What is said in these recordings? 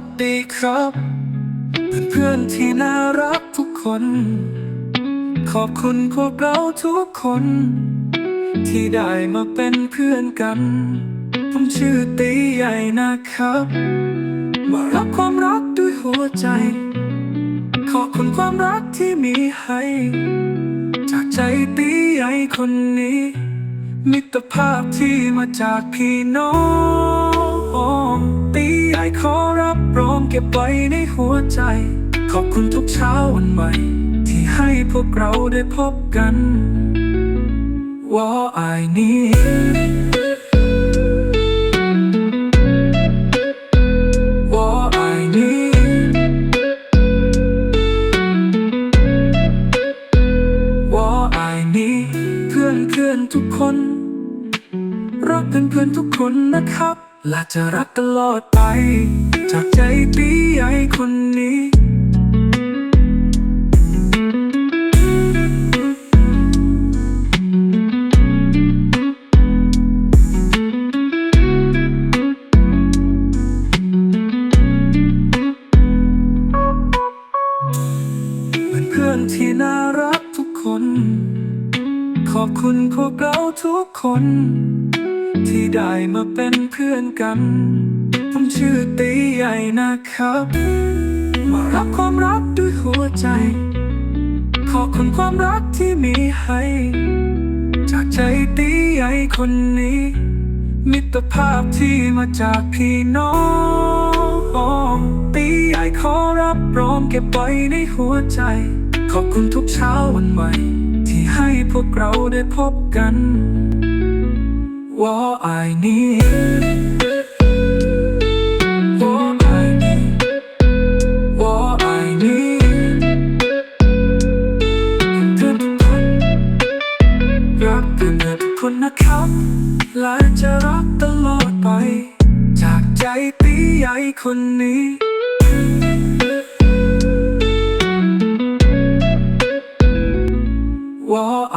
สดีครับ เพื่อนๆที่น่ารักทุกคน ขอบคุณพวกเราทุกคน ที่ได้มาเป็นเพื่อนกัน ผมชื่อตีใหญ่นะครับ มารับความรักด้วยหัวใจ ขอบคุณความรักที่มีให้ จากใจตีใหญ่คนนี้ มิตรภาพที่มาจากพี่น้อง ตีใหญ่ขอรับรองเก็บไว้ในหัวใจ ขอบคุณทุกเช้าวันใหม่ ที่ให้พวกเราได้พบกันว่าไอ้นี้ว่าไอ้นี้ว่าไอ้นี้เพื่อนเพื่อนทุกคน รักเพื่อนเพื่อนทุกคนนะครับ และจะรักตลอดไป จากใจปีใหญ่คนนี้เป็นเพื่อนที่น่ารักทุกคน ขอบคุณพวกเราทุกคน ที่ได้มาเป็นเพื่อนกัน ผมชื่อตีใหญ่นะครับ มารับความรักด้วยหัวใจ ขอบคุณความรักที่มีให้ จากใจตีใหญ่คนนี้ มิตรภาพที่มาจากพี่น้องตีใหญ่ขอรับรองเก็บไว้ในหัวใจ ขอบคุณทุกเช้าวันใหม่ ที่ให้พวกเราได้พบกัน ว่าไอ้นี้ว่าไอ้นี้ว่าไอ้นี้เพื่อทุกคนรักเพื่อนทุกคนนะครับและจะรักตลอดไป จากใจตีใหญ่คนนี้ว่าไ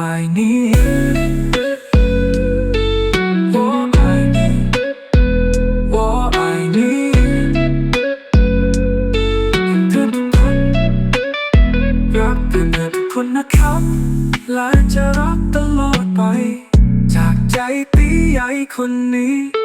รักเพื่อนทุกคนนะครับและจะรักตลอดไป จากใจตีใหญ่คนนี้